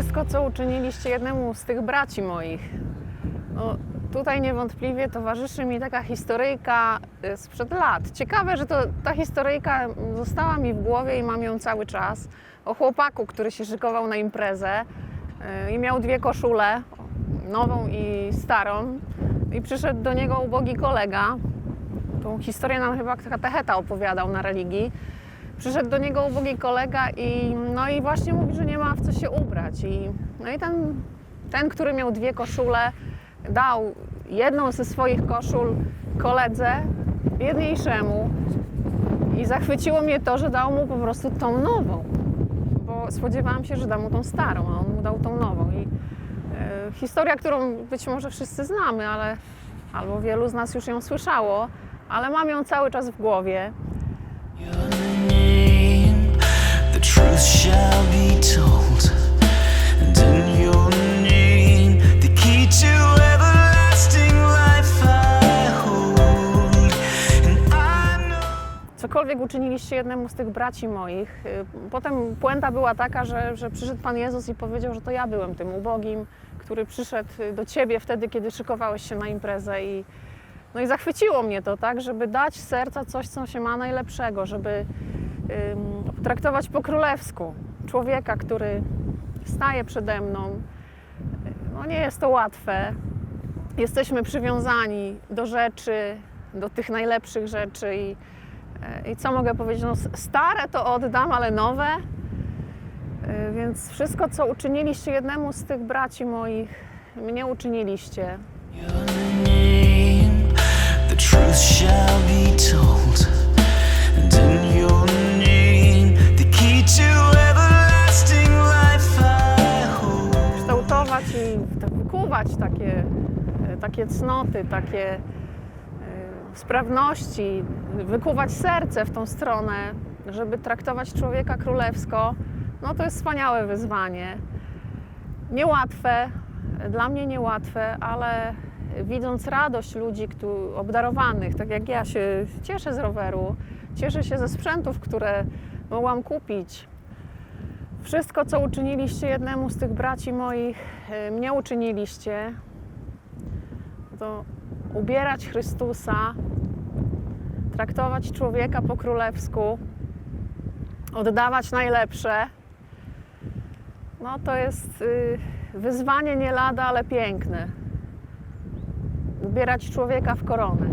Wszystko, co uczyniliście jednemu z tych braci moich. No, tutaj niewątpliwie towarzyszy mi taka historyjka y, sprzed lat. Ciekawe, że to, ta historyjka została mi w głowie i mam ją cały czas. O chłopaku, który się szykował na imprezę y, i miał dwie koszule, nową i starą. I przyszedł do niego ubogi kolega. Tą historię nam chyba katecheta opowiadał na religii. Przyszedł do niego ubogi kolega i, no i właśnie mówi, że nie ma w co się ubrać. I, no i ten, ten, który miał dwie koszule, dał jedną ze swoich koszul koledze, biedniejszemu. I zachwyciło mnie to, że dał mu po prostu tą nową. Bo spodziewałam się, że da mu tą starą, a on mu dał tą nową. I e, historia, którą być może wszyscy znamy, ale albo wielu z nas już ją słyszało, ale mam ją cały czas w głowie. Cokolwiek uczyniliście jednemu z tych braci moich, y, potem puenta była taka, że, że przyszedł Pan Jezus i powiedział, że to ja byłem tym ubogim, który przyszedł y, do Ciebie wtedy, kiedy szykowałeś się na imprezę i no i zachwyciło mnie to, tak, żeby dać serca coś, co się ma najlepszego, żeby ym, traktować po królewsku człowieka, który staje przede mną. Y, No nie jest to łatwe. Jesteśmy przywiązani do rzeczy, do tych najlepszych rzeczy i, i co mogę powiedzieć? No, stare to oddam, ale nowe. Y, Więc wszystko, co uczyniliście jednemu z tych braci moich, mnie uczyniliście. Kształtować i tak wykuwać takie, e, takie cnoty, takie sprawności, wykuwać serce w tą stronę, żeby traktować człowieka królewsko, no to jest wspaniałe wyzwanie. Niełatwe, dla mnie niełatwe, ale widząc radość ludzi któ- obdarowanych, tak jak ja się cieszę z roweru, cieszę się ze sprzętów, które mogłam kupić, wszystko, co uczyniliście jednemu z tych braci moich, e, mnie uczyniliście, to ubierać Chrystusa, traktować człowieka po królewsku, oddawać najlepsze. No to jest y, wyzwanie nie lada, ale piękne. Ubierać człowieka w koronę.